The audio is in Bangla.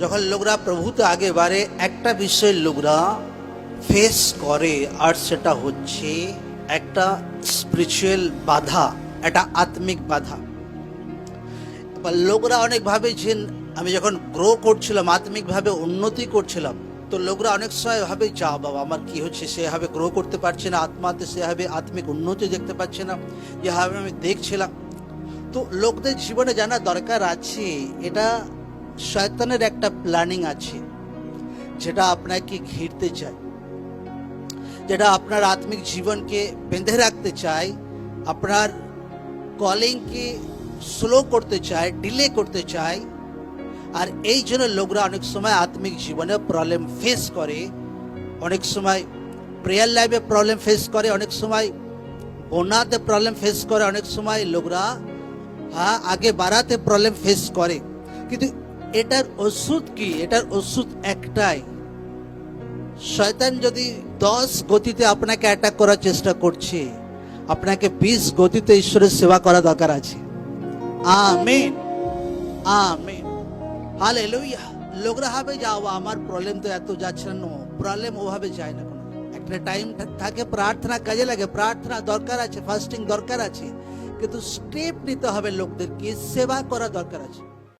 যখন লোকরা প্রভুতে আগে বাড়ে একটা বিষয় লোকরা ফেস করে, আর সেটা হচ্ছে একটা স্পিরিচুয়াল বাধা, একটা আত্মিক বাধা। লোকরা অনেক যে আমি যখন গ্রো করছিলাম, আত্মিকভাবে উন্নতি করছিলাম, তো লোকরা অনেক সময় ভাবে, যা বাবা, আমার কি হচ্ছে? সেভাবে গ্রো করতে পারছে না, আত্মাতে সেভাবে আত্মিক উন্নতি দেখতে পাচ্ছে না, যেভাবে আমি দেখছিলাম। তো লোকদের জীবনে জানা দরকার আছে, এটা শয়তানের একটা প্ল্যানিং আছে, যেটা আপনাকে ঘিরতে চায়, যেটা আপনার আত্মিক জীবনকে বেঁধে রাখতে চায়, আপনার কলিংকে স্লো করতে চায় ডিলে করতে চায়, আর এই জন্য লোকরা অনেক সময় আত্মিক জীবনে প্রবলেম ফেস করে, অনেক সময় প্রেয়ার লাইফে প্রবলেম ফেস করে, অনেক সময় বন্যাতে প্রবলেম ফেস করে, অনেক সময় লোকরা হ্যাঁ আগে বাড়াতে প্রবলেম ফেস করে। কিন্তু এটার ওষুধ কি? এটার ওষুধ একটাই। শয়তান যদি দশ গতিতে আপনাকে অ্যাটাক করার চেষ্টা করছে, আপনাকে বিশ গতিতে ঈশ্বরের সেবা করা দরকার আছে। আমেন। আমেন। হালেলুয়া। লোকরা হবে যাও আমার প্রবলেম তো এত যাচ্ছে নো। প্রবলেম ওভাবে যায় না কোনো। একটা টাইম থাকে, প্রার্থনা কাজে লাগে। প্রার্থনা দরকার আছে ফাস্টিং দরকার আছে। কিন্তু স্টেপ নিতে হবে লোকদেরকে, সেবা করা দরকার আছে।